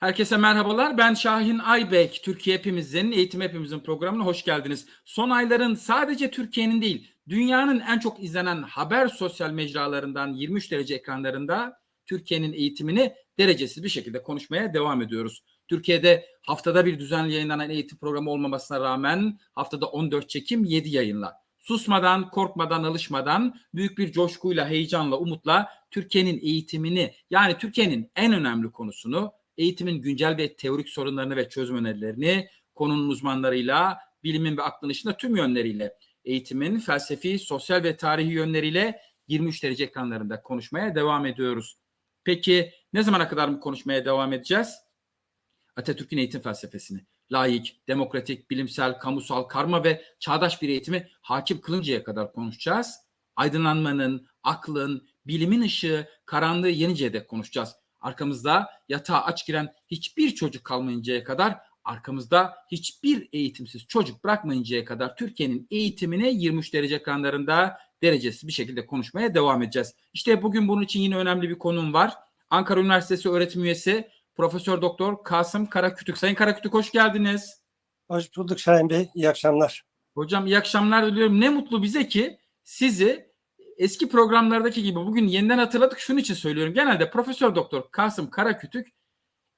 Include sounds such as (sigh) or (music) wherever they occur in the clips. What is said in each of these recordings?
Herkese merhabalar. Ben Şahin Aybek. Türkiye Hepimizin, Eğitim Hepimizin programına hoş geldiniz. Son ayların sadece Türkiye'nin değil, dünyanın en çok izlenen haber sosyal mecralarından 23 derece ekranlarında Türkiye'nin eğitimini derecesiz bir şekilde konuşmaya devam ediyoruz. Türkiye'de haftada bir düzenli yayınlanan eğitim programı olmamasına rağmen haftada 14 çekim 7 yayınla. Susmadan, korkmadan, alışmadan, büyük bir coşkuyla, heyecanla, umutla Türkiye'nin eğitimini yani Türkiye'nin en önemli konusunu eğitimin güncel ve teorik sorunlarını ve çözüm önerilerini konunun uzmanlarıyla, bilimin ve aklın dışında tüm yönleriyle, eğitimin felsefi, sosyal ve tarihi yönleriyle 23 derece ekranlarında konuşmaya devam ediyoruz. Peki ne zamana kadar mı konuşmaya devam edeceğiz? Atatürk'ün eğitim felsefesini, layık, demokratik, bilimsel, kamusal, karma ve çağdaş bir eğitimi hakim kılıncaya kadar konuşacağız. Aydınlanmanın, aklın, bilimin ışığı, karanlığı yeninceye dek konuşacağız arkamızda yatağa aç giren hiçbir çocuk kalmayıncaya kadar arkamızda hiçbir eğitimsiz çocuk bırakmayıncaya kadar Türkiye'nin eğitimini 23 derece ekranlarında derecesiz bir şekilde konuşmaya devam edeceğiz. İşte bugün bunun için yine önemli bir konum var. Ankara Üniversitesi öğretim üyesi Profesör Doktor Kasım Karakütük. Sayın Karakütük hoş geldiniz. Hoş bulduk Şahin Bey. İyi akşamlar. Hocam iyi akşamlar diliyorum. Ne mutlu bize ki sizi eski programlardaki gibi bugün yeniden hatırladık. Şunun için söylüyorum. Genelde Profesör Doktor Kasım Karakütük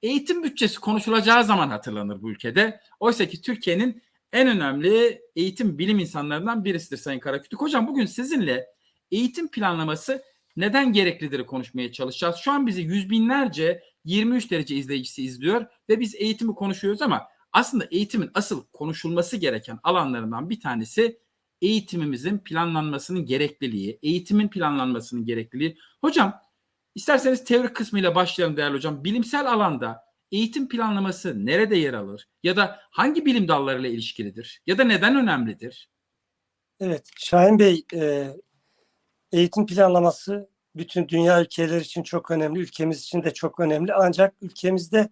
eğitim bütçesi konuşulacağı zaman hatırlanır bu ülkede. Oysa ki Türkiye'nin en önemli eğitim bilim insanlarından birisidir Sayın Karakütük. Hocam bugün sizinle eğitim planlaması neden gereklidir konuşmaya çalışacağız. Şu an bizi yüz binlerce 23 derece izleyicisi izliyor ve biz eğitimi konuşuyoruz ama aslında eğitimin asıl konuşulması gereken alanlarından bir tanesi eğitimimizin planlanmasının gerekliliği, eğitimin planlanmasının gerekliliği. Hocam isterseniz teorik kısmıyla başlayalım değerli hocam. Bilimsel alanda eğitim planlaması nerede yer alır? Ya da hangi bilim dallarıyla ilişkilidir? Ya da neden önemlidir? Evet, Şahin Bey, e, eğitim planlaması bütün dünya ülkeleri için çok önemli, ülkemiz için de çok önemli. Ancak ülkemizde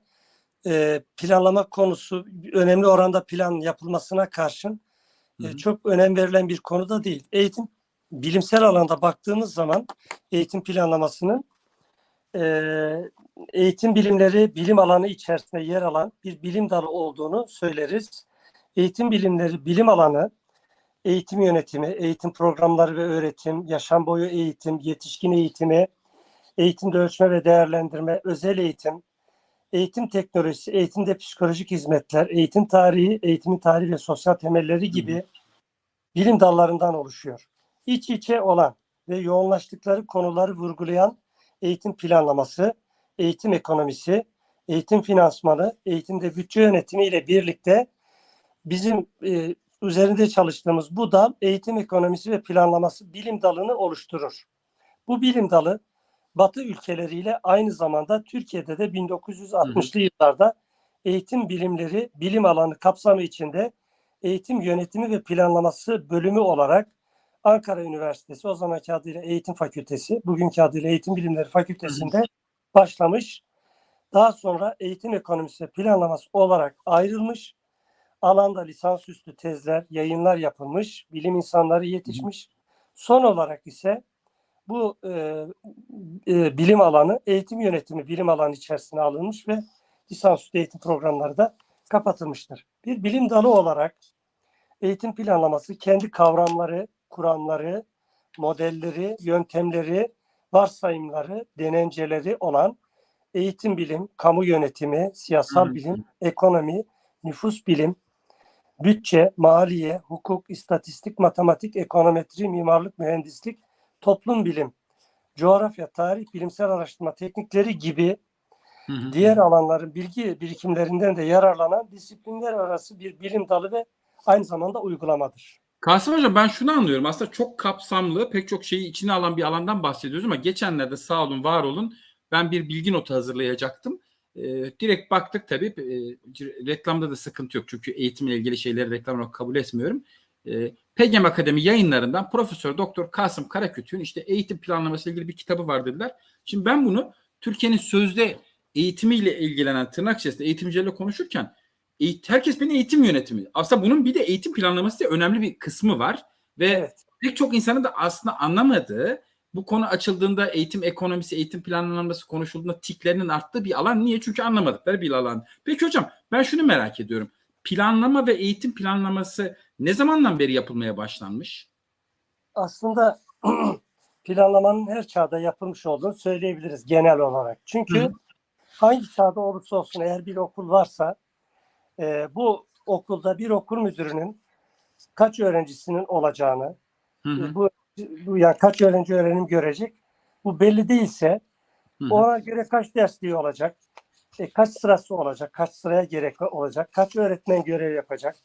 e, planlama konusu önemli oranda plan yapılmasına karşın e, çok önem verilen bir konu da değil. Eğitim bilimsel alanda baktığımız zaman eğitim planlamasının e, eğitim bilimleri bilim alanı içerisinde yer alan bir bilim dalı olduğunu söyleriz. Eğitim bilimleri bilim alanı eğitim yönetimi, eğitim programları ve öğretim, yaşam boyu eğitim, yetişkin eğitimi, eğitimde ölçme ve değerlendirme, özel eğitim, eğitim teknolojisi, eğitimde psikolojik hizmetler, eğitim tarihi, eğitimin tarihi ve sosyal temelleri gibi bilim dallarından oluşuyor. İç içe olan ve yoğunlaştıkları konuları vurgulayan eğitim planlaması, eğitim ekonomisi, eğitim finansmanı, eğitimde bütçe yönetimi ile birlikte bizim e, üzerinde çalıştığımız bu dal eğitim ekonomisi ve planlaması bilim dalını oluşturur. Bu bilim dalı Batı ülkeleriyle aynı zamanda Türkiye'de de 1960'lı yıllarda eğitim bilimleri bilim alanı kapsamı içinde eğitim yönetimi ve planlaması bölümü olarak Ankara Üniversitesi o zamanki adıyla Eğitim Fakültesi, bugünkü adıyla Eğitim Bilimleri Fakültesi'nde başlamış. Daha sonra eğitim ekonomisi ve planlaması olarak ayrılmış. Alanda lisansüstü tezler, yayınlar yapılmış, bilim insanları yetişmiş. Son olarak ise bu e, e, bilim alanı eğitim yönetimi bilim alanı içerisine alınmış ve lisansüstü eğitim programları da kapatılmıştır. Bir bilim dalı olarak eğitim planlaması kendi kavramları, kuramları, modelleri, yöntemleri, varsayımları, denenceleri olan eğitim bilim, kamu yönetimi, siyasal bilim, ekonomi, nüfus bilim, bütçe, maliye, hukuk, istatistik, matematik, ekonometri, mimarlık, mühendislik, toplum bilim, coğrafya, tarih, bilimsel araştırma teknikleri gibi Hı hı. diğer alanların bilgi birikimlerinden de yararlanan disiplinler arası bir bilim dalı ve aynı zamanda uygulamadır. Kasım Hocam ben şunu anlıyorum. Aslında çok kapsamlı, pek çok şeyi içine alan bir alandan bahsediyoruz ama geçenlerde sağ olun, var olun ben bir bilgi notu hazırlayacaktım. Ee, direkt baktık tabii. E, reklamda da sıkıntı yok. Çünkü eğitimle ilgili şeyleri reklam olarak kabul etmiyorum. E, PGM Akademi yayınlarından Profesör Doktor Kasım Karakütük'ün işte eğitim planlaması ile ilgili bir kitabı var dediler. Şimdi ben bunu Türkiye'nin sözde eğitimiyle ilgilenen tırnak içerisinde eğitimcilerle konuşurken herkes beni eğitim yönetimi. Aslında bunun bir de eğitim planlaması diye önemli bir kısmı var ve Evet. pek çok insanın da aslında anlamadığı bu konu açıldığında eğitim ekonomisi, eğitim planlaması konuşulduğunda tiklerinin arttığı bir alan. Niye? Çünkü anlamadıkları bir alan. Peki hocam ben şunu merak ediyorum. Planlama ve eğitim planlaması ne zamandan beri yapılmaya başlanmış? Aslında (clears throat) planlamanın her çağda yapılmış olduğunu söyleyebiliriz genel olarak. Çünkü Hı. hangi çağda olursa olsun eğer bir okul varsa e, bu okulda bir okul müdürünün kaç öğrencisinin olacağını, Hı hı, bu, bu yani kaç öğrenci öğrenim görecek bu belli değilse hı hı. ona göre kaç dersliği olacak, e, kaç sırası olacak, kaç sıraya gerek olacak, kaç öğretmen görev yapacak,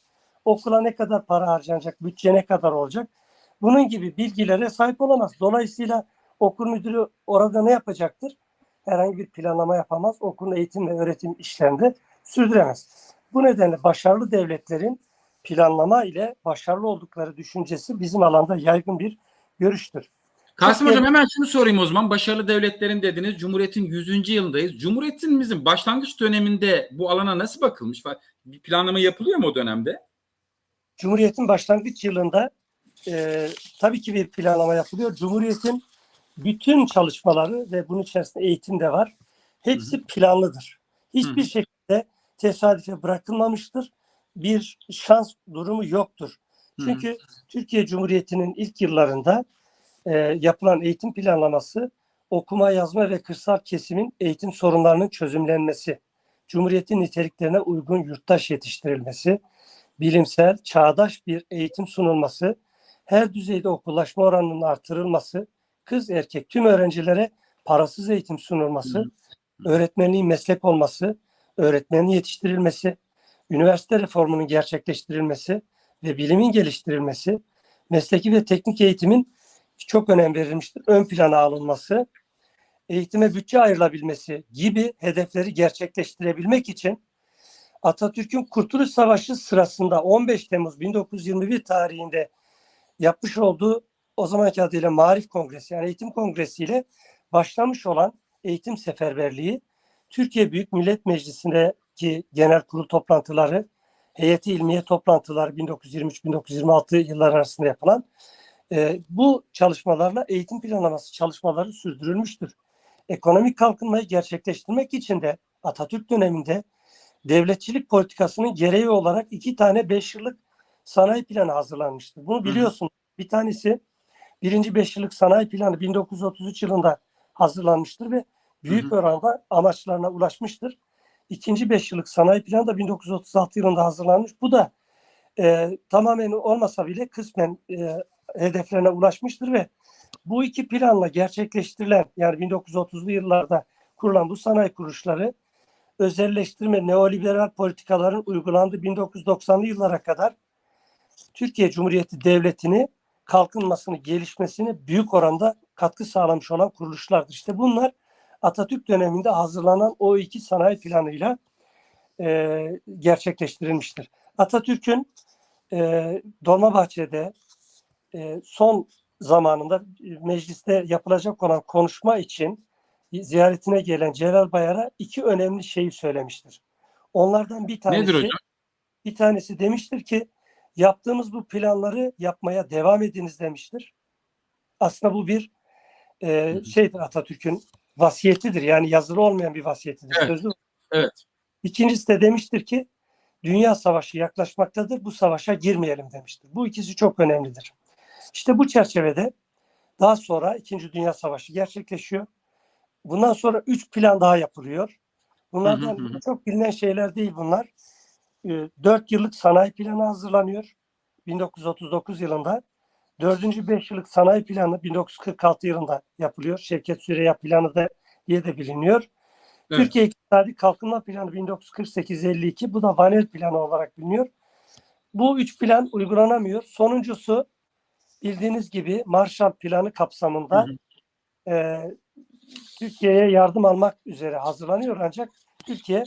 okula ne kadar para harcanacak, bütçe ne kadar olacak. Bunun gibi bilgilere sahip olamaz. Dolayısıyla okul müdürü orada ne yapacaktır? Herhangi bir planlama yapamaz. Okulun eğitim ve öğretim işlerinde sürdüremez. Bu nedenle başarılı devletlerin planlama ile başarılı oldukları düşüncesi bizim alanda yaygın bir görüştür. Kasım Hocam hemen şunu sorayım o zaman. Başarılı devletlerin dediniz. Cumhuriyet'in 100. yılındayız. Cumhuriyetimizin başlangıç döneminde bu alana nasıl bakılmış? Bir planlama yapılıyor mu o dönemde? Cumhuriyet'in başlangıç yılında e, tabii ki bir planlama yapılıyor. Cumhuriyet'in bütün çalışmaları ve bunun içerisinde eğitim de var. Hepsi planlıdır. Hiçbir Hı hı. şekilde tesadüfe bırakılmamıştır. Bir şans durumu yoktur. Çünkü Türkiye Cumhuriyeti'nin ilk yıllarında e, yapılan eğitim planlaması okuma, yazma ve kırsal kesimin eğitim sorunlarının çözümlenmesi, Cumhuriyetin niteliklerine uygun yurttaş yetiştirilmesi, bilimsel, çağdaş bir eğitim sunulması, her düzeyde okullaşma oranının artırılması, kız erkek tüm öğrencilere parasız eğitim sunulması, Hı öğretmenliğin meslek olması, öğretmenin yetiştirilmesi, üniversite reformunun gerçekleştirilmesi ve bilimin geliştirilmesi, mesleki ve teknik eğitimin çok önem verilmiştir. Ön plana alınması, eğitime bütçe ayrılabilmesi gibi hedefleri gerçekleştirebilmek için Atatürk'ün Kurtuluş Savaşı sırasında 15 Temmuz 1921 tarihinde yapmış olduğu o zamanki adıyla Marif Kongresi yani Eğitim Kongresi ile başlamış olan eğitim seferberliği Türkiye Büyük Millet Meclisi'ndeki genel kurul toplantıları, heyeti ilmiye toplantıları 1923-1926 yıllar arasında yapılan e, bu çalışmalarla eğitim planlaması çalışmaları sürdürülmüştür. Ekonomik kalkınmayı gerçekleştirmek için de Atatürk döneminde devletçilik politikasının gereği olarak iki tane beş yıllık sanayi planı hazırlanmıştır. Bunu biliyorsun. Bir tanesi birinci beş yıllık sanayi planı 1933 yılında hazırlanmıştır ve büyük Hı hı. oranda amaçlarına ulaşmıştır. İkinci beş yıllık sanayi planı da 1936 yılında hazırlanmış. Bu da e, tamamen olmasa bile kısmen e, hedeflerine ulaşmıştır ve bu iki planla gerçekleştirilen yani 1930'lu yıllarda kurulan bu sanayi kuruluşları özelleştirme neoliberal politikaların uygulandığı 1990'lı yıllara kadar Türkiye Cumhuriyeti Devleti'ni kalkınmasını, gelişmesini büyük oranda katkı sağlamış olan kuruluşlardır. İşte bunlar Atatürk döneminde hazırlanan o iki sanayi planıyla e, gerçekleştirilmiştir. Atatürk'ün e, Dolmabahçe'de e, son zamanında mecliste yapılacak olan konuşma için ziyaretine gelen Celal Bayar'a iki önemli şeyi söylemiştir. Onlardan bir tanesi Nedir hocam? bir tanesi demiştir ki yaptığımız bu planları yapmaya devam ediniz demiştir. Aslında bu bir e, şeydir Atatürk'ün vasiyetidir. Yani yazılı olmayan bir vasiyetidir. Evet. Sözlü. Evet. İkincisi de demiştir ki dünya savaşı yaklaşmaktadır. Bu savaşa girmeyelim demiştir. Bu ikisi çok önemlidir. İşte bu çerçevede daha sonra İkinci Dünya Savaşı gerçekleşiyor. Bundan sonra üç plan daha yapılıyor. Bunlardan Hı hı hı. çok bilinen şeyler değil bunlar. Ee, Dört yıllık sanayi planı hazırlanıyor 1939 yılında. Dördüncü beş yıllık sanayi planı 1946 yılında yapılıyor. Şevket Süreyya planı da diye de biliniyor. Evet. Türkiye İktisadi Kalkınma Planı 1948-52 bu da Vanel planı olarak biliniyor. Bu üç plan uygulanamıyor. Sonuncusu bildiğiniz gibi Marshall Planı kapsamında Hı hı. e, Türkiye'ye yardım almak üzere hazırlanıyor ancak Türkiye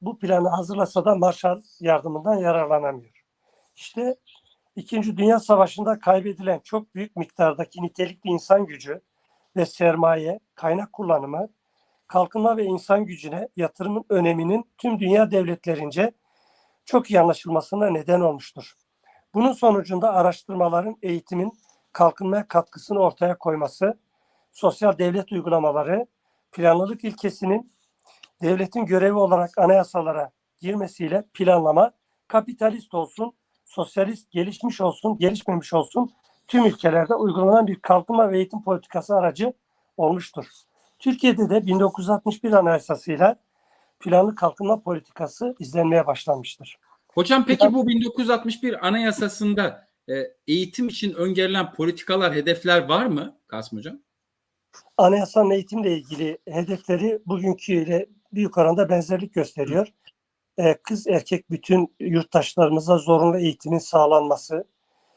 bu planı hazırlasa da Marshall yardımından yararlanamıyor. İşte İkinci Dünya Savaşı'nda kaybedilen çok büyük miktardaki nitelikli insan gücü ve sermaye, kaynak kullanımı, kalkınma ve insan gücüne yatırımın öneminin tüm dünya devletlerince çok iyi anlaşılmasına neden olmuştur. Bunun sonucunda araştırmaların eğitimin kalkınmaya katkısını ortaya koyması, sosyal devlet uygulamaları, planlılık ilkesinin devletin görevi olarak anayasalara girmesiyle planlama kapitalist olsun, sosyalist gelişmiş olsun, gelişmemiş olsun tüm ülkelerde uygulanan bir kalkınma ve eğitim politikası aracı olmuştur. Türkiye'de de 1961 Anayasası'yla planlı kalkınma politikası izlenmeye başlanmıştır. Hocam peki bu 1961 Anayasası'nda e, eğitim için öngörülen politikalar, hedefler var mı Kasım Hocam? Anayasanın eğitimle ilgili hedefleri bugünküyle büyük oranda benzerlik gösteriyor. Ee, kız erkek bütün yurttaşlarımıza zorunlu eğitimin sağlanması,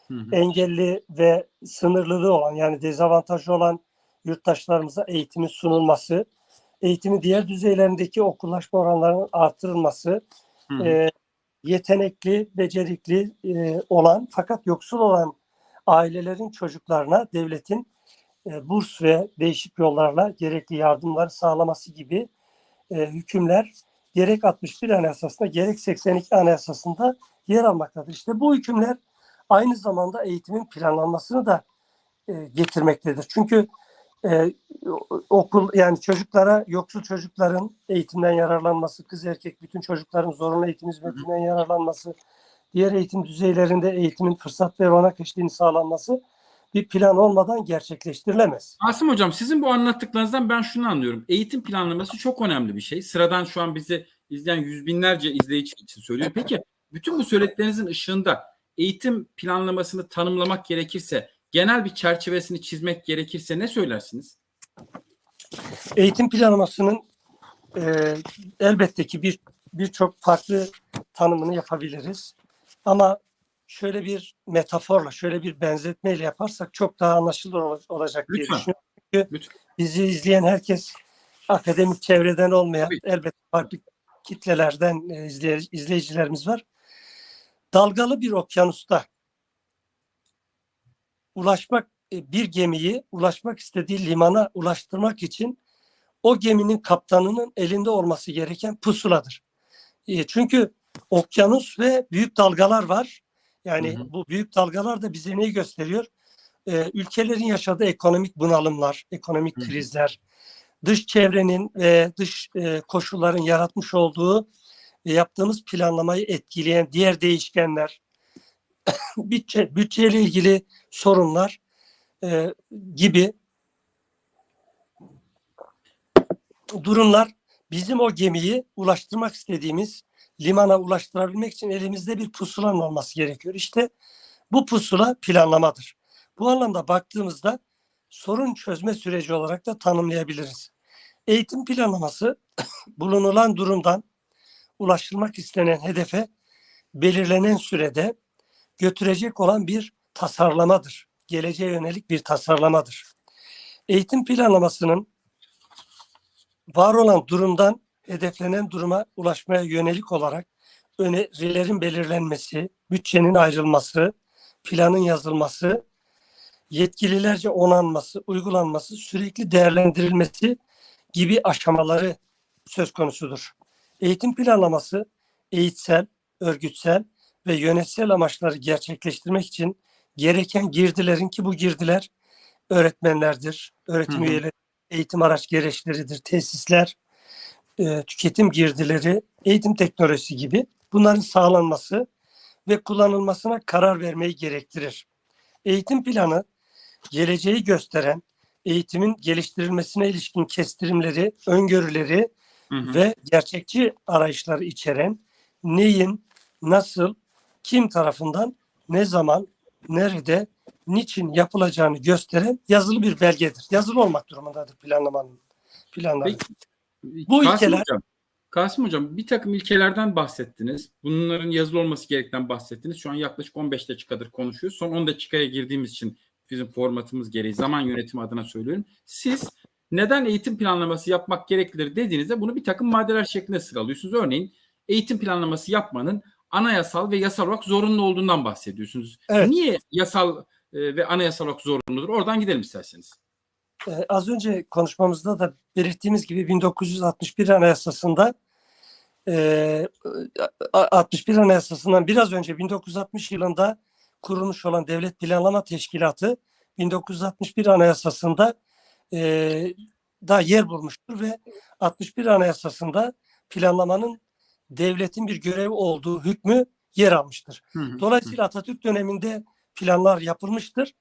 Hı hı. engelli ve sınırlılığı olan yani dezavantajlı olan yurttaşlarımıza eğitimin sunulması, eğitimin diğer düzeylerindeki okullaşma oranlarının artırılması, Hı hı. e, yetenekli, becerikli e, olan fakat yoksul olan ailelerin çocuklarına devletin e, burs ve değişik yollarla gerekli yardımları sağlaması gibi e, hükümler gerek 61 Anayasası'nda gerek 82 Anayasası'nda yer almaktadır. İşte bu hükümler aynı zamanda eğitimin planlanmasını da e, getirmektedir. Çünkü e, okul yani çocuklara yoksul çocukların eğitimden yararlanması, kız erkek bütün çocukların zorunlu eğitim hizmetinden yararlanması, diğer eğitim düzeylerinde eğitimin fırsat ve olanak eşliğini sağlanması bir plan olmadan gerçekleştirilemez. Asım Hocam sizin bu anlattıklarınızdan ben şunu anlıyorum. Eğitim planlaması çok önemli bir şey. Sıradan şu an bizi izleyen yüz binlerce izleyici için söylüyor. Peki bütün bu söylediklerinizin ışığında eğitim planlamasını tanımlamak gerekirse, genel bir çerçevesini çizmek gerekirse ne söylersiniz? Eğitim planlamasının e, elbette ki bir birçok farklı tanımını yapabiliriz. Ama şöyle bir metaforla, şöyle bir benzetmeyle yaparsak çok daha anlaşılır ol- olacak diye Lütfen. düşünüyorum. Çünkü Lütfen. bizi izleyen herkes akademik çevreden olmayan Tabii. elbette farklı kitlelerden e, izley- izleyicilerimiz var. Dalgalı bir okyanusta ulaşmak e, bir gemiyi ulaşmak istediği limana ulaştırmak için o geminin kaptanının elinde olması gereken pusuladır. E, Çünkü okyanus ve büyük dalgalar var. Yani Hı hı. bu büyük dalgalar da bize neyi gösteriyor? E, ülkelerin yaşadığı ekonomik bunalımlar, ekonomik Hı hı. krizler, dış çevrenin ve dış e, koşulların yaratmış olduğu ve yaptığımız planlamayı etkileyen diğer değişkenler, (coughs) bütçe, bütçeyle ilgili sorunlar e, gibi durumlar bizim o gemiyi ulaştırmak istediğimiz limana ulaştırabilmek için elimizde bir pusulanın olması gerekiyor. İşte bu pusula planlamadır. Bu anlamda baktığımızda sorun çözme süreci olarak da tanımlayabiliriz. Eğitim planlaması (coughs) bulunulan durumdan ulaşılmak istenen hedefe belirlenen sürede götürecek olan bir tasarlamadır. Geleceğe yönelik bir tasarlamadır. Eğitim planlamasının var olan durumdan hedeflenen duruma ulaşmaya yönelik olarak önerilerin belirlenmesi, bütçenin ayrılması, planın yazılması, yetkililerce onanması, uygulanması, sürekli değerlendirilmesi gibi aşamaları söz konusudur. Eğitim planlaması eğitsel, örgütsel ve yönetsel amaçları gerçekleştirmek için gereken girdilerin ki bu girdiler öğretmenlerdir, öğretim Hı hı. üyeleri, eğitim araç gereçleridir, tesisler, e, tüketim girdileri, eğitim teknolojisi gibi bunların sağlanması ve kullanılmasına karar vermeyi gerektirir. Eğitim planı geleceği gösteren eğitimin geliştirilmesine ilişkin kestirimleri, öngörüleri Hı hı. ve gerçekçi arayışları içeren neyin, nasıl, kim tarafından, ne zaman, nerede, niçin yapılacağını gösteren yazılı bir belgedir. Yazılı olmak durumundadır planlamanın planları. Peki, Bu Kasım ilkeler- Hocam, Kasım Hocam bir takım ilkelerden bahsettiniz. Bunların yazılı olması gerektiğinden bahsettiniz. Şu an yaklaşık 15 dakikadır konuşuyoruz. Son 10 dakikaya girdiğimiz için bizim formatımız gereği zaman yönetimi adına söylüyorum. Siz neden eğitim planlaması yapmak gereklidir dediğinizde bunu bir takım maddeler şeklinde sıralıyorsunuz. Örneğin eğitim planlaması yapmanın anayasal ve yasal olarak zorunlu olduğundan bahsediyorsunuz. Evet. Niye yasal e, ve anayasal olarak zorunludur? Oradan gidelim isterseniz. Ee, az önce konuşmamızda da belirttiğimiz gibi 1961 Anayasası'nda e, a- 61 Anayasası'ndan biraz önce 1960 yılında kurulmuş olan Devlet Planlama Teşkilatı 1961 Anayasası'nda e, da yer bulmuştur ve 61 Anayasası'nda planlamanın devletin bir görevi olduğu hükmü yer almıştır. Hı hı. Dolayısıyla Atatürk döneminde planlar yapılmıştır.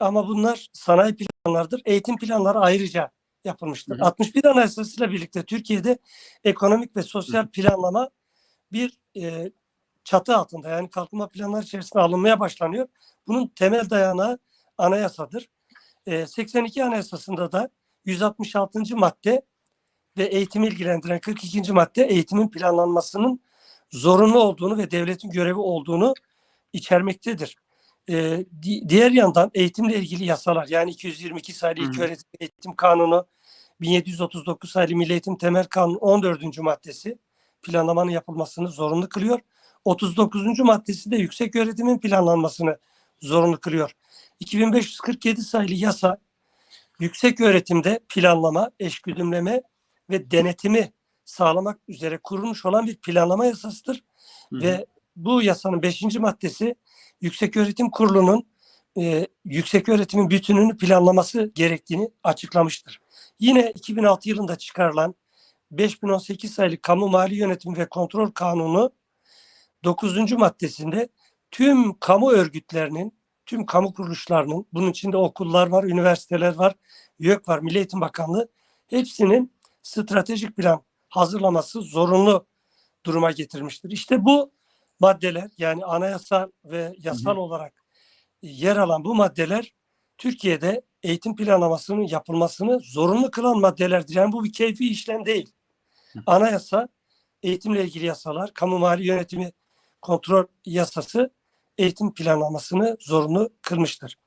Ama bunlar sanayi planlardır. Eğitim planları ayrıca yapılmıştır. Hı hı. 61 Anayasası'yla birlikte Türkiye'de ekonomik ve sosyal planlama bir e, çatı altında yani kalkınma planları içerisinde alınmaya başlanıyor. Bunun temel dayanağı anayasadır. E, 82 Anayasası'nda da 166. madde ve eğitimi ilgilendiren 42. madde eğitimin planlanmasının zorunlu olduğunu ve devletin görevi olduğunu içermektedir. Ee, di- diğer yandan eğitimle ilgili yasalar yani 222 sayılı hı. İlköğretim Eğitim Kanunu, 1739 sayılı Milli Eğitim Temel Kanunu 14. maddesi planlamanın yapılmasını zorunlu kılıyor. 39. maddesi de yüksek öğretimin planlanmasını zorunlu kılıyor. 2547 sayılı yasa yüksek öğretimde planlama, eşgüdümleme ve denetimi sağlamak üzere kurulmuş olan bir planlama yasasıdır. Hı hı. Ve bu yasanın 5. maddesi Yükseköğretim Kurulu'nun e, yüksek öğretimin bütününü planlaması gerektiğini açıklamıştır. Yine 2006 yılında çıkarılan 5018 sayılı Kamu Mali Yönetimi ve Kontrol Kanunu 9. maddesinde tüm kamu örgütlerinin, tüm kamu kuruluşlarının, bunun içinde okullar var, üniversiteler var, YÖK var, Milli Eğitim Bakanlığı hepsinin stratejik plan hazırlaması zorunlu duruma getirmiştir. İşte bu maddeler yani anayasal ve yasal olarak yer alan bu maddeler Türkiye'de eğitim planlamasının yapılmasını zorunlu kılan maddelerdir. Yani bu bir keyfi işlem değil. Hı. Anayasa, eğitimle ilgili yasalar, kamu mali yönetimi kontrol yasası eğitim planlamasını zorunlu kılmıştır.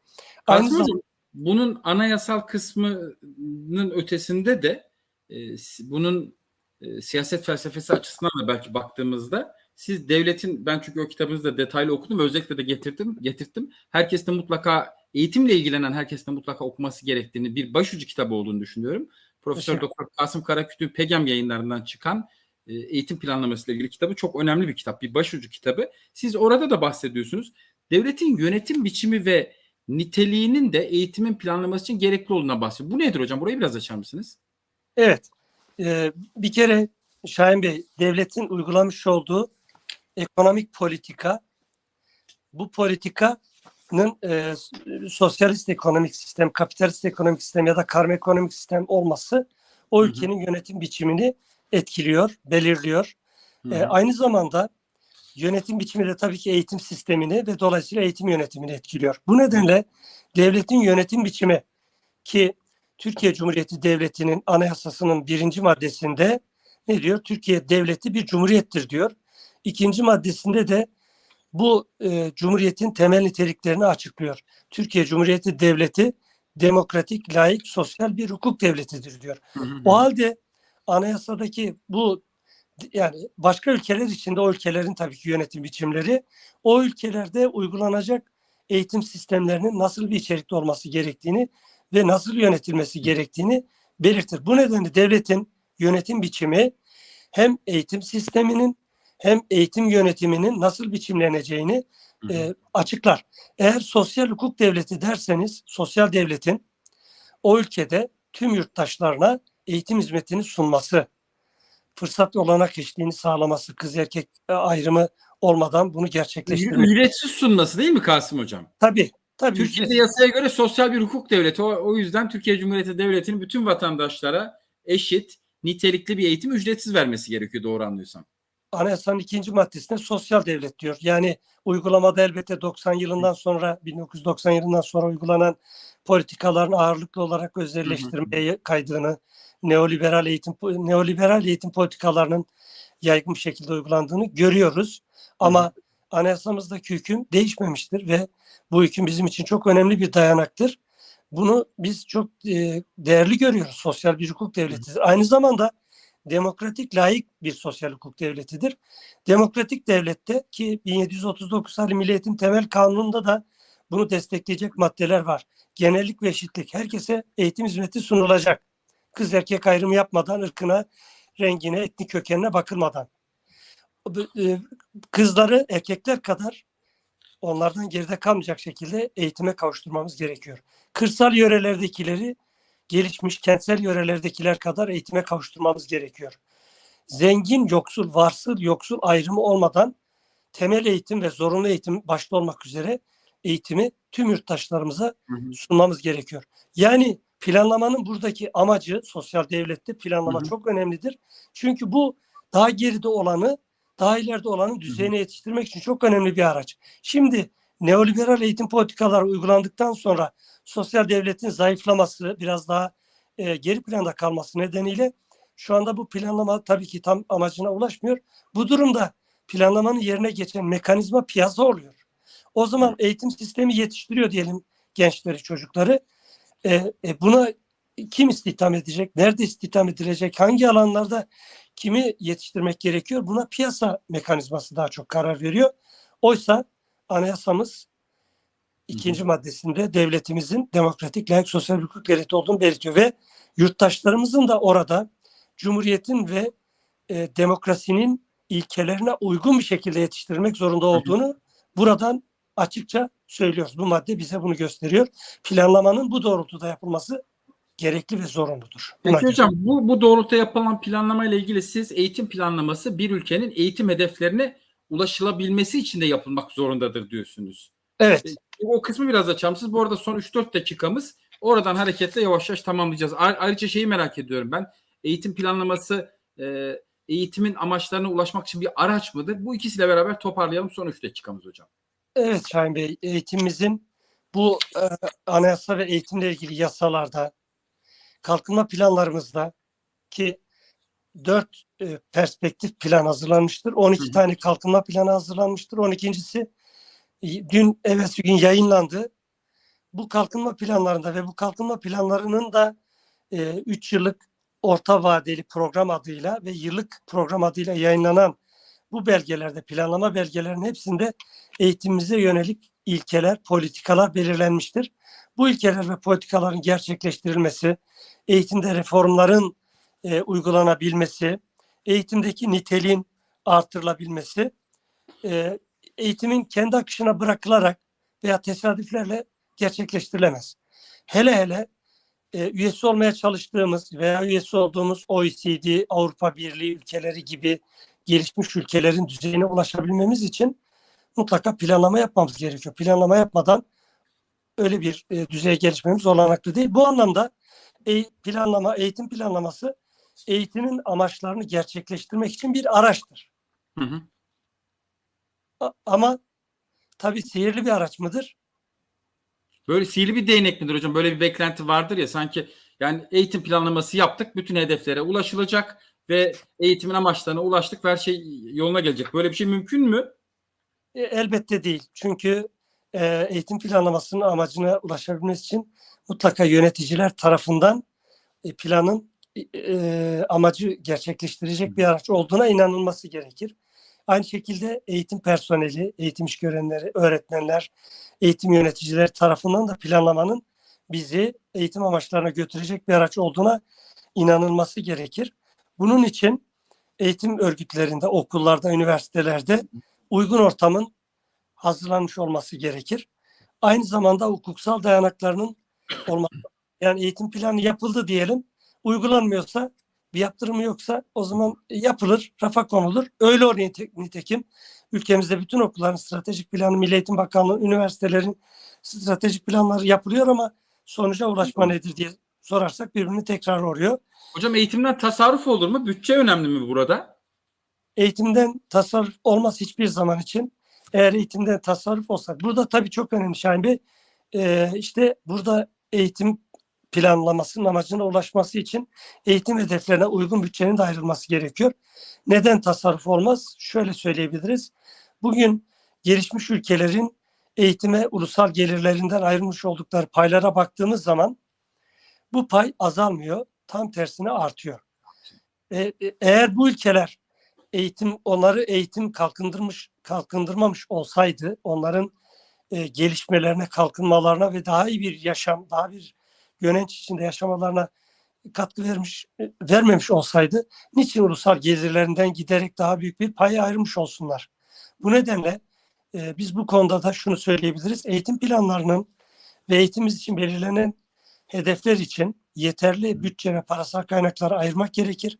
Aynı Kasım zamanda bunun anayasal kısmının ötesinde de e, bunun e, siyaset felsefesi açısından da belki baktığımızda siz devletin ben çünkü o kitabınızı da detaylı okudum ve özellikle de getirdim getirttim. Herkes de mutlaka eğitimle ilgilenen herkes de mutlaka okuması gerektiğini bir başucu kitabı olduğunu düşünüyorum. Profesör Doktor Kasım Karaküt'ün Pegam yayınlarından çıkan e, eğitim planlaması ile ilgili kitabı çok önemli bir kitap. Bir başucu kitabı. Siz orada da bahsediyorsunuz. Devletin yönetim biçimi ve niteliğinin de eğitimin planlaması için gerekli olduğuna bahsediyor. Bu nedir hocam? Burayı biraz açar mısınız? Evet. Ee, bir kere Şahin Bey, devletin uygulamış olduğu ekonomik politika, bu politikanın e, sosyalist ekonomik sistem, kapitalist ekonomik sistem ya da karma ekonomik sistem olması o Hı hı. ülkenin yönetim biçimini etkiliyor, belirliyor. Hı E, hı. aynı zamanda yönetim biçimi de tabii ki eğitim sistemini ve dolayısıyla eğitim yönetimini etkiliyor. Bu nedenle devletin yönetim biçimi ki Türkiye Cumhuriyeti Devleti'nin anayasasının birinci maddesinde ne diyor? Türkiye Devleti bir cumhuriyettir diyor. İkinci maddesinde de bu e, cumhuriyetin temel niteliklerini açıklıyor. Türkiye Cumhuriyeti Devleti demokratik, layık, sosyal bir hukuk devletidir diyor. Hı hı. O halde anayasadaki bu yani başka ülkeler içinde o ülkelerin tabii ki yönetim biçimleri o ülkelerde uygulanacak eğitim sistemlerinin nasıl bir içerikte olması gerektiğini ve nasıl yönetilmesi gerektiğini belirtir. Bu nedenle devletin yönetim biçimi hem eğitim sisteminin hem eğitim yönetiminin nasıl biçimleneceğini e, açıklar. Eğer sosyal hukuk devleti derseniz sosyal devletin o ülkede tüm yurttaşlarına eğitim hizmetini sunması, fırsat olanak eşliğini sağlaması, kız erkek e, ayrımı olmadan bunu gerçekleştirmek. Ücretsiz sunması değil mi Kasım hocam? Tabii, tabii. Türkiye'de ücretsiz. yasaya göre sosyal bir hukuk devleti. O, o yüzden Türkiye Cumhuriyeti Devleti'nin bütün vatandaşlara eşit, nitelikli bir eğitim ücretsiz vermesi gerekiyor doğru anlıyorsam. Anayasanın ikinci maddesinde sosyal devlet diyor. Yani uygulamada elbette 90 yılından sonra 1990 yılından sonra uygulanan politikaların ağırlıklı olarak özelleştirmeye kaydığını, neoliberal eğitim neoliberal eğitim politikalarının yaygın şekilde uygulandığını görüyoruz. Ama anayasamızdaki hüküm değişmemiştir ve bu hüküm bizim için çok önemli bir dayanaktır. Bunu biz çok e, değerli görüyoruz. Sosyal bir hukuk devletidir. Aynı zamanda demokratik layık bir sosyal hukuk devletidir. Demokratik devlette ki 1739 sayılı Milli Eğitim Temel Kanunu'nda da bunu destekleyecek maddeler var. Genellik ve eşitlik. Herkese eğitim hizmeti sunulacak. Kız erkek ayrımı yapmadan, ırkına, rengine, etnik kökenine bakılmadan. E, Kızları erkekler kadar onlardan geride kalmayacak şekilde eğitime kavuşturmamız gerekiyor. Kırsal yörelerdekileri gelişmiş kentsel yörelerdekiler kadar eğitime kavuşturmamız gerekiyor. Zengin, yoksul, varsıl, yoksul ayrımı olmadan temel eğitim ve zorunlu eğitim başta olmak üzere eğitimi tüm yurttaşlarımıza Hı hı. sunmamız gerekiyor. Yani planlamanın buradaki amacı sosyal devlette planlama Hı hı. çok önemlidir. Çünkü bu daha geride olanı, daha ileride olanı düzeyine yetiştirmek için çok önemli bir araç. Şimdi neoliberal eğitim politikaları uygulandıktan sonra sosyal devletin zayıflaması, biraz daha e, geri planda kalması nedeniyle şu anda bu planlama tabii ki tam amacına ulaşmıyor. Bu durumda planlamanın yerine geçen mekanizma piyasa oluyor. O zaman eğitim sistemi yetiştiriyor diyelim gençleri, çocukları. E, e, buna kim istihdam edecek? Nerede istihdam edilecek? Hangi alanlarda kimi yetiştirmek gerekiyor? Buna piyasa mekanizması daha çok karar veriyor. Oysa anayasamız ikinci maddesinde devletimizin demokratik, layık, sosyal bir hukuk devleti olduğunu belirtiyor ve yurttaşlarımızın da orada cumhuriyetin ve e, demokrasinin ilkelerine uygun bir şekilde yetiştirilmek zorunda olduğunu buradan açıkça söylüyoruz. Bu madde bize bunu gösteriyor. Planlamanın bu doğrultuda yapılması gerekli ve zorunludur. Buna Peki göre. hocam bu, bu doğrultuda yapılan planlama ile ilgili siz eğitim planlaması bir ülkenin eğitim hedeflerine ulaşılabilmesi için de yapılmak zorundadır diyorsunuz. Evet. O kısmı biraz açalım. Siz bu arada son 3-4 dakikamız oradan hareketle yavaş yavaş tamamlayacağız. Ayrıca şeyi merak ediyorum ben. Eğitim planlaması e, eğitimin amaçlarına ulaşmak için bir araç mıdır? Bu ikisiyle beraber toparlayalım son 3 dakikamız hocam. Evet Şahin Bey, eğitimimizin bu e, anayasa ve eğitimle ilgili yasalarda, kalkınma planlarımızda ki dört e, perspektif plan hazırlanmıştır. 12 Hı tane kalkınma planı hazırlanmıştır. 12.si e, dün evvelsi gün yayınlandı. Bu kalkınma planlarında ve bu kalkınma planlarının da 3 yıllık orta vadeli program adıyla ve yıllık program adıyla yayınlanan bu belgelerde, planlama belgelerinin hepsinde eğitimimize yönelik ilkeler, politikalar belirlenmiştir. Bu ilkeler ve politikaların gerçekleştirilmesi, eğitimde reformların e, uygulanabilmesi, eğitimdeki niteliğin artırılabilmesi, e, eğitimin kendi akışına bırakılarak veya tesadüflerle gerçekleştirilemez. Hele hele e, üyesi olmaya çalıştığımız veya üyesi olduğumuz OECD, Avrupa Birliği ülkeleri gibi gelişmiş ülkelerin düzeyine ulaşabilmemiz için mutlaka planlama yapmamız gerekiyor. Planlama yapmadan öyle bir e, düzeye gelişmemiz olanaklı değil. Bu anlamda e, planlama, eğitim planlaması eğitimin amaçlarını gerçekleştirmek için bir araçtır. Hı hı. A- ama tabii sihirli bir araç mıdır? Böyle sihirli bir değnek midir hocam? Böyle bir beklenti vardır ya sanki yani eğitim planlaması yaptık. Bütün hedeflere ulaşılacak ve eğitimin amaçlarına ulaştık ve her şey yoluna gelecek. Böyle bir şey mümkün mü? E, elbette değil. Çünkü e, eğitim planlamasının amacına ulaşabilmesi için mutlaka yöneticiler tarafından e, planın e, amacı gerçekleştirecek bir araç olduğuna inanılması gerekir. Aynı şekilde eğitim personeli, eğitim iş görenleri, öğretmenler, eğitim yöneticileri tarafından da planlamanın bizi eğitim amaçlarına götürecek bir araç olduğuna inanılması gerekir. Bunun için eğitim örgütlerinde, okullarda, üniversitelerde uygun ortamın hazırlanmış olması gerekir. Aynı zamanda hukuksal dayanaklarının olması. Yani eğitim planı yapıldı diyelim, uygulanmıyorsa, bir yaptırımı yoksa o zaman yapılır, rafa konulur. Öyle o nite- nitekim ülkemizde bütün okulların stratejik planı, Milli Eğitim Bakanlığı, üniversitelerin stratejik planları yapılıyor ama sonuca ulaşma nedir diye sorarsak birbirini tekrar oluyor. Hocam eğitimden tasarruf olur mu? Bütçe önemli mi burada? eğitimden tasarruf olmaz hiçbir zaman için. Eğer eğitimden tasarruf olsa. Burada tabii çok önemli Şahin Bey. Ee, işte burada eğitim planlamasının amacına ulaşması için eğitim hedeflerine uygun bütçenin de ayrılması gerekiyor. Neden tasarruf olmaz? Şöyle söyleyebiliriz. Bugün gelişmiş ülkelerin eğitime ulusal gelirlerinden ayrılmış oldukları paylara baktığımız zaman bu pay azalmıyor. Tam tersine artıyor. Ee, e, eğer bu ülkeler eğitim onları eğitim kalkındırmış kalkındırmamış olsaydı onların e, gelişmelerine kalkınmalarına ve daha iyi bir yaşam daha bir yönenç içinde yaşamalarına katkı vermiş vermemiş olsaydı niçin ulusal gelirlerinden giderek daha büyük bir paya ayrılmış olsunlar? Bu nedenle e, biz bu konuda da şunu söyleyebiliriz. Eğitim planlarının ve eğitimimiz için belirlenen hedefler için yeterli bütçe ve parasal kaynakları ayırmak gerekir.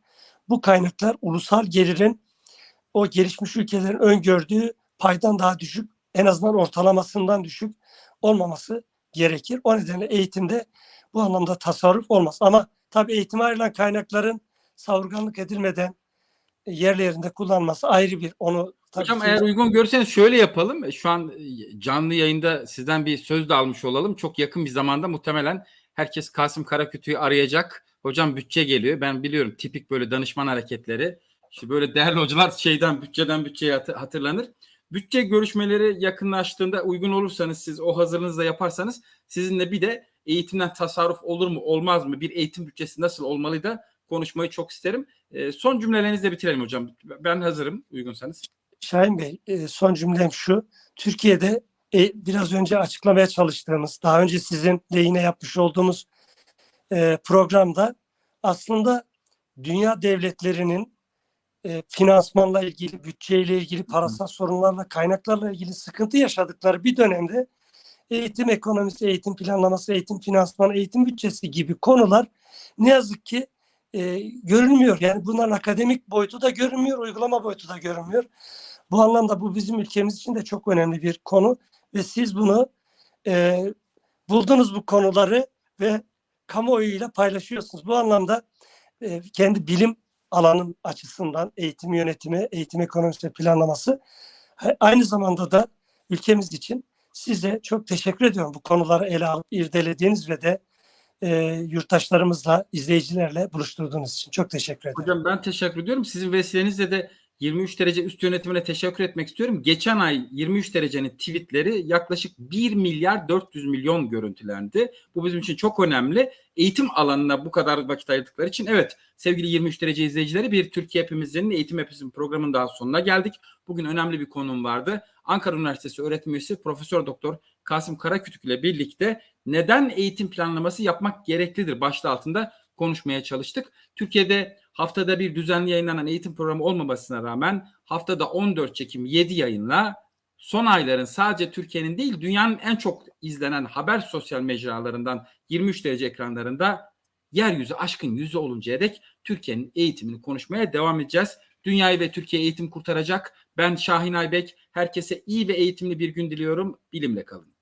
Bu kaynaklar ulusal gelirin o gelişmiş ülkelerin öngördüğü paydan daha düşük, en azından ortalamasından düşük olmaması gerekir. O nedenle eğitimde bu anlamda tasarruf olmaz. Ama tabii eğitime ayrılan kaynakların savurganlık edilmeden yerli yerinde kullanması ayrı bir onu Hocam eğer uygun görürseniz şöyle yapalım. Şu an e, canlı yayında sizden bir söz de almış olalım. Çok yakın bir zamanda muhtemelen herkes Kasım Karakütü'yü arayacak. Hocam bütçe geliyor. Ben biliyorum tipik böyle danışman hareketleri. İşte böyle değerli hocalar şeyden bütçeden bütçeye hatı- hatırlanır. Bütçe görüşmeleri yakınlaştığında uygun olursanız siz o hazırlığınızı da yaparsanız sizinle bir de eğitimden tasarruf olur mu olmaz mı? Bir eğitim bütçesi nasıl olmalı da konuşmayı çok isterim. E, son cümlelerinizle bitirelim hocam. Ben hazırım uygunsanız. Şahin Bey, e, son cümlem şu. Türkiye'de e, biraz önce açıklamaya çalıştığımız, daha önce sizin lehine yapmış olduğumuz e, programda aslında dünya devletlerinin e, finansmanla ilgili, bütçeyle ilgili, parasal sorunlarla, kaynaklarla ilgili sıkıntı yaşadıkları bir dönemde eğitim ekonomisi, eğitim planlaması, eğitim finansmanı, eğitim bütçesi gibi konular ne yazık ki e, görülmüyor. Yani bunların akademik boyutu da görünmüyor, uygulama boyutu da görünmüyor. Bu anlamda bu bizim ülkemiz için de çok önemli bir konu ve siz bunu e, buldunuz bu konuları ve kamuoyuyla paylaşıyorsunuz. Bu anlamda e, kendi bilim alanım açısından eğitim yönetimi, eğitim ekonomisi planlaması aynı zamanda da ülkemiz için size çok teşekkür ediyorum bu konuları ele alıp irdelediğiniz ve de e, yurttaşlarımızla, izleyicilerle buluşturduğunuz için çok teşekkür ederim. Hocam ben teşekkür ediyorum. Sizin vesilenizle de 23 derece üst yönetimine teşekkür etmek istiyorum. Geçen ay 23 derecenin tweetleri yaklaşık 1 milyar 400 milyon görüntülendi. Bu bizim için çok önemli. Eğitim alanına bu kadar vakit ayırdıkları için evet sevgili 23 derece izleyicileri bir Türkiye hepimizin eğitim hepimizin programının daha sonuna geldik. Bugün önemli bir konum vardı. Ankara Üniversitesi öğretim üyesi Profesör Doktor Kasım Karakütük ile birlikte neden eğitim planlaması yapmak gereklidir başlığı altında konuşmaya çalıştık. Türkiye'de haftada bir düzenli yayınlanan eğitim programı olmamasına rağmen haftada 14 çekim 7 yayınla son ayların sadece Türkiye'nin değil dünyanın en çok izlenen haber sosyal mecralarından 23 derece ekranlarında yeryüzü aşkın yüzü oluncaya dek Türkiye'nin eğitimini konuşmaya devam edeceğiz. Dünyayı ve Türkiye eğitim kurtaracak. Ben Şahin Aybek. Herkese iyi ve eğitimli bir gün diliyorum. Bilimle kalın.